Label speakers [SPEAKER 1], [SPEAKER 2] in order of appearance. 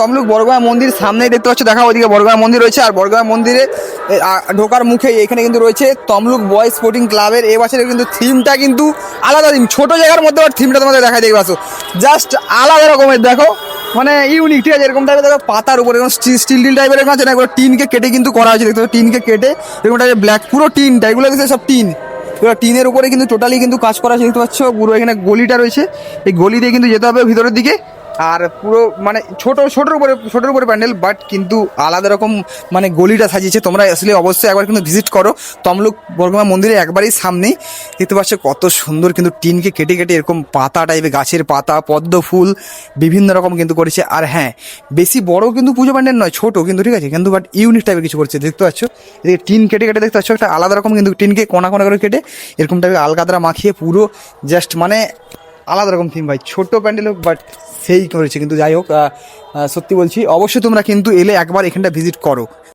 [SPEAKER 1] তমলুক বড়গোয়া মন্দির সামনেই দেখতে পাচ্ছ দেখা ওইদিকে বড়গোয়া মন্দির রয়েছে, আর বড়গোয়া মন্দিরে ঢোকার মুখে এখানে কিন্তু রয়েছে তমলুক বয়েজ স্পোর্টিং ক্লাবের, এ বছরের কিন্তু থিমটা কিন্তু আলাদা থিম, ছোট জায়গার মধ্যে আবার থিমটা তোমাদের দেখা দেখবে, আসো। জাস্ট আলাদা রকমের, দেখো মানে ইউনিক, ঠিক আছে? এরকম টাইপের দেখো, পাতার উপরে, এরকম স্টিল টিল টাইপের এরকম আছে, না টিনকে কেটে কিন্তু করা হয়েছে, দেখতে টিনকে কেটে, এরকম টাইপের ব্ল্যাক পুরো টিনটা এগুলো কিন্তু সব টিন। এবার টিনের উপরে কিন্তু টোটালি কিন্তু কাজ করা আছে, দেখতে পাচ্ছ, পুরো এখানে গলিটা রয়েছে, এই গলি দিয়ে কিন্তু যেতে হবে ভিতরের দিকে। আর পুরো মানে ছোট, ছোটোর উপরে ছোটোর উপরে প্যান্ডেল বাট কিন্তু আলাদা রকম মানে গলিটা সাজিয়েছে। তোমরা আসলে অবশ্যই একবার কিন্তু ভিজিট করো। তমলুক বর্গমা মন্দিরে একবারই সামনেই। দেখতে পাচ্ছ কত সুন্দর কিন্তু টিনকে কেটে কেটে এরকম পাতা টাইপের গাছের পাতা, পদ্ম ফুল, বিভিন্ন রকম কিন্তু করেছে। আর হ্যাঁ বেশি বড় কিন্তু পুজো প্যান্ডেল নয়, ছোট কিন্তু ঠিক আছে, কিন্তু বাট ইউনিক টাইপের কিছু করছে। দেখতে পাচ্ছ? এদিকে টিন কেটে কেটে দেখতে পাচ্ছ? একটা আলাদা রকম কিন্তু টিনকে কোনা কোনা করে কেটে এরকম টাইপের আলকাতরা মাখিয়ে পুরো জাস্ট মানে আলাদা রকম থিম ভাই। ছোট প্যান্ডেল হোক বাট সেই করেছে। কিন্তু যাই হোক সত্যি বলছি, অবশ্যই তোমরা কিন্তু এলে একবার এখানটা ভিজিট করো।